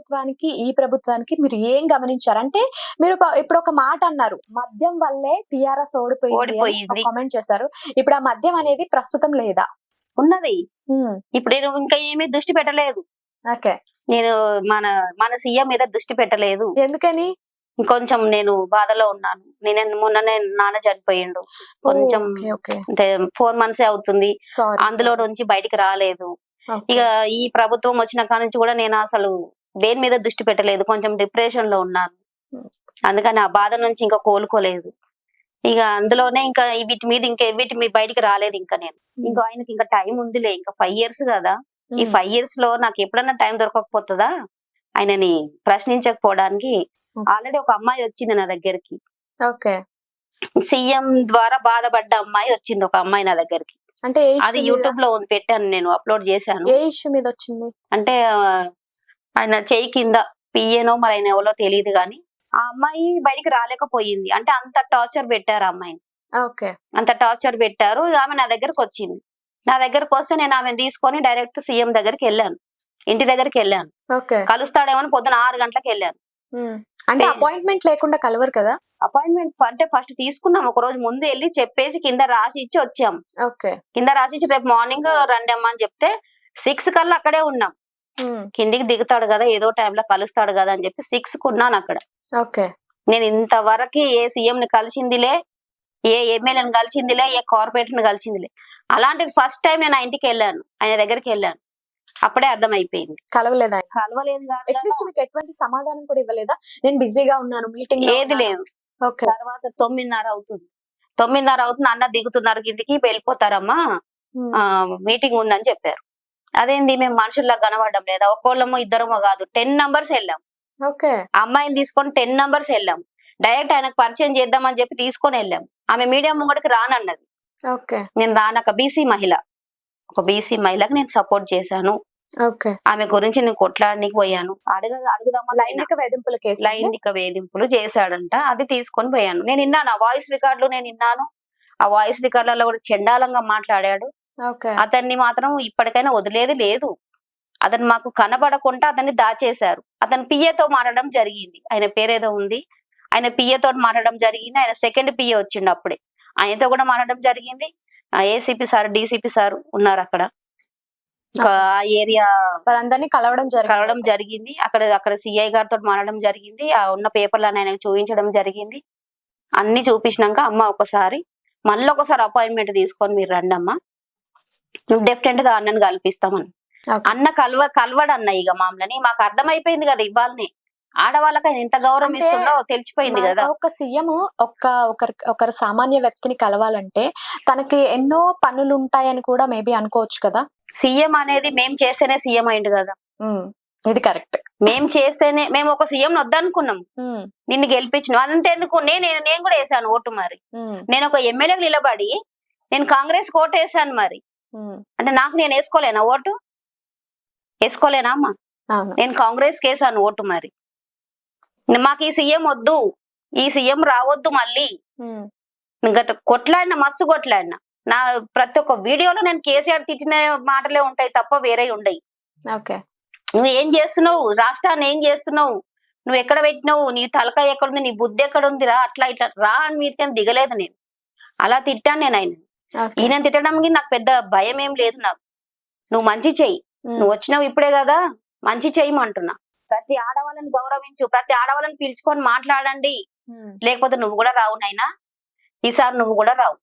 ప్రభుత్వానికి ఈ ప్రభుత్వానికి మీరు ఏం గమనించారు అంటే మీరు ఇప్పుడు ఒక మాట అన్నారు. మద్యం వల్లే టిఆర్ఎస్ ఓడిపోయింది. కామెంట్ చేశారు. ఇప్పుడు ఆ మద్యం అనేది ప్రస్తుతం లేదా? ఉన్నది. ఇప్పుడు నేను ఇంకా ఏమీ దృష్టి పెట్టలేదు. ఓకే. నేను మన మన సీఎం మీద దృష్టి పెట్టలేదు. ఎందుకని? కొంచెం నేను బాధలో ఉన్నాను. నేను మొన్ననే నాన్న చనిపోయిండు. కొంచెం అంటే ఫోర్ మంత్స్ అవుతుంది. అందులో నుంచి బయటికి రాలేదు. ఇక ఈ ప్రభుత్వం వచ్చిన కాడ నుంచి కూడా నేను అసలు దేని మీద దృష్టి పెట్టలేదు. కొంచెం డిప్రెషన్లో ఉన్నాను. అందుకని ఆ బాధ నుంచి ఇంకా కోలుకోలేదు. ఇక అందులోనే ఇంకా వీటి మీద ఇంకా వీటి మీద బయటికి రాలేదు ఇంకా నేను. ఇంకా ఆయనకి ఇంకా టైం ఉందిలే. ఇంకా ఫైవ్ ఇయర్స్ కదా. ఈ ఫైవ్ ఇయర్స్లో నాకు ఎప్పుడన్నా టైం దొరకకపోతుందా? ఆయనని ప్రశ్నించకపోవడానికి. ఆల్రెడీ ఒక అమ్మాయి వచ్చింది నా దగ్గరికి. ఓకే. సీఎం ద్వారా బాధపడ్డ అమ్మాయి వచ్చింది ఒక అమ్మాయి నా దగ్గరికి. అంటే అది యూట్యూబ్లో ఉంది పెట్టాను నేను అప్లోడ్ చేశాను. ఏ ఇష్యూ మీద వచ్చింది? అంటే ఆయన చేయి కింద పియ్యనో మరి ఆయన ఎవరో తెలియదు కానీ ఆ అమ్మాయి బయటికి రాలేకపోయింది. అంటే అంత టార్చర్ పెట్టారు అమ్మాయిని. ఓకే. అంత టార్చర్ పెట్టారు. ఆమె నా దగ్గరకు వచ్చింది. నా దగ్గరకు వస్తే నేను ఆమెను తీసుకొని డైరెక్ట్ సీఎం దగ్గరికి వెళ్ళాను. ఇంటి దగ్గరికి వెళ్ళాను. కలుస్తాడేమో అని పొద్దున ఆరు గంటలకు వెళ్ళాను. అంటే అపాయింట్మెంట్ లేకుండా కలవరు కదా? అపాయింట్మెంట్ అంటే ఫస్ట్ తీసుకున్నాం. ఒక రోజు ముందు వెళ్ళి చెప్పేసి కింద రాసి ఇచ్చి వచ్చాం. కింద రాసి ఇచ్చి రేపు మార్నింగ్ రండి అమ్మా అని చెప్తే సిక్స్ కల్లా అక్కడే ఉన్నాం. కిందికి దిగుతాడు కదా ఏదో టైంలో కలుస్తాడు కదా అని చెప్పి సిక్స్కు ఉన్నాను అక్కడ. ఓకే. నేను ఇంతవరకు ఏ సీఎం ని కలిసిందిలే ఏ ఎమ్మెల్యేని కలిసిందిలే ఏ కార్పొరేటర్ని కలిసిందిలే. అలాంటి ఫస్ట్ టైం నేను ఆ ఇంటికి వెళ్ళాను ఆయన దగ్గరికి వెళ్ళాను. అప్పుడే అర్థమైపోయింది. కలవలేదా? కలవలేదు అట్లీస్ట్ మీకు ఎటువంటి సమాధానం కూడా ఇవ్వలేదా? నేను బిజీగా ఉన్నాను మీటింగ్ ఏది లేదు. తర్వాత తొమ్మిదిన్నర అవుతుంది. తొమ్మిదిన్నర అవుతుంది అన్న దిగుతున్నారు కిందికి వెళ్ళిపోతారమ్మా. మీటింగ్ ఉందని చెప్పారు. అదేంది మేము మనుషుల్లా కనబడడం లేదా? ఒక్కోళ్ళమో ఇద్దరమో కాదు. టెన్ నంబర్స్ వెళ్ళాం. ఓకే. అమ్మాయిని తీసుకొని టెన్ నంబర్స్ వెళ్ళాం. డైరెక్ట్ ఆయనకు పరిచయం చేద్దామని చెప్పి తీసుకొని వెళ్ళాం. ఆమె మీడియం ముంగడికి రానన్నది. ఓకే. నేను రానక బీసీ మహిళ. ఒక బీసీ మహిళకి నేను సపోర్ట్ చేశాను. ఓకే. ఆమె గురించి నేను కొట్లాడడానికి పోయాను. అడగ అడుగుదామా లైంగిక వేధింపుల కేసు లైంగిక వేధింపులు చేశాడంట. అది తీసుకొని పోయాను. నేను విన్నాను. ఆ వాయిస్ రికార్డులు నేను విన్నాను. ఆ వాయిస్ రికార్డులలో కూడా చండాలంగా మాట్లాడాడు. అతన్ని మాత్రం ఇప్పటికైనా వదిలేది లేదు. అతను మాకు కనబడకుండా అతన్ని దాచేశారు. అతను పిఏతో మారడం జరిగింది. ఆయన పేరేదో ఉంది. ఆయన పిఏతో మారడం జరిగింది. ఆయన సెకండ్ పిఏ వచ్చిండు అప్పుడే. ఆయనతో కూడా మారడం జరిగింది. ఏసీపీ సార్ డీసీపీ సార్ ఉన్నారు అక్కడ. ఆ ఏరియా వాళ్ళందరినీ కలవడం జరిగింది. కలవడం జరిగింది. అక్కడ అక్కడ సిఐ గారితో మారడం జరిగింది. ఆ ఉన్న పేపర్లను ఆయనకు చూపించడం జరిగింది. అన్ని చూపించినాక అమ్మ ఒకసారి మళ్ళీ ఒకసారి అపాయింట్మెంట్ తీసుకొని మీరు రండి అమ్మా డెఫినెట్గా అన్నను కల్పిస్తామని. అన్న కలవ కలవడు అన్న ఇక మామూలని మాకు అర్థమైపోయింది కదా ఇవ్వాలని. ఆడవాళ్ళకి ఆయన ఎంత గౌరవం ఇస్తుందో తెలిసిపోయింది కదా. ఒక సీఎం ఒక్క ఒకరి ఒకరి సామాన్య వ్యక్తిని కలవాలంటే తనకి ఎన్నో పనులు ఉంటాయని కూడా మేబీ అనుకోవచ్చు కదా. సీఎం అనేది మేం చేస్తేనే సీఎం అయింది కదా. ఇది కరెక్ట్. మేం చేస్తేనే మేము ఒక సీఎం వద్దనుకున్నాం. నిన్ను గెలిపించిన. అదంతెందుకు? నేను నేను కూడా వేసాను ఓటు మరి. నేను ఒక ఎమ్మెల్యేకి నిలబడి నేను కాంగ్రెస్ ఓటు వేసాను మరి. అంటే నాకు నేను వేసుకోలేనా ఓటు? వేసుకోలేనా అమ్మా? నేను కాంగ్రెస్ కేసాను ఓటు మరి. మాకు ఈ సీఎం వద్దు. ఈ సీఎం రావద్దు మళ్ళీ. గట్ట కొట్లాడిన మస్తు కొట్లాడిన. నా ప్రతి ఒక్క వీడియోలో నేను కేసీఆర్ తిట్టిన మాటలే ఉంటాయి తప్ప వేరే ఉండయి. ఓకే. నువ్వు ఏం చేస్తున్నావు? రాష్ట్రాన్ని ఏం చేస్తున్నావు? నువ్వు ఎక్కడ పెట్టినావు? నీ తలకాయ ఎక్కడుంది నీ బుద్ధి ఎక్కడ ఉందిరా? అట్లా ఇట్లా రా అని మీదకి దిగలేదు నేను. అలా తిట్టాను నేను ఆయన ఈయన తిట్టడానికి నాకు పెద్ద భయం ఏం లేదు నాకు. నువ్వు మంచి చెయ్యి. నువ్వు వచ్చినావు ఇప్పుడే కదా మంచి చెయ్యమంటున్నా. ప్రతి ఆడవాళ్ళని గౌరవించు ప్రతి ఆడవాళ్ళని పిలుచుకొని మాట్లాడండి. లేకపోతే నువ్వు కూడా రావు నైనా ఈసారి నువ్వు కూడా రావు.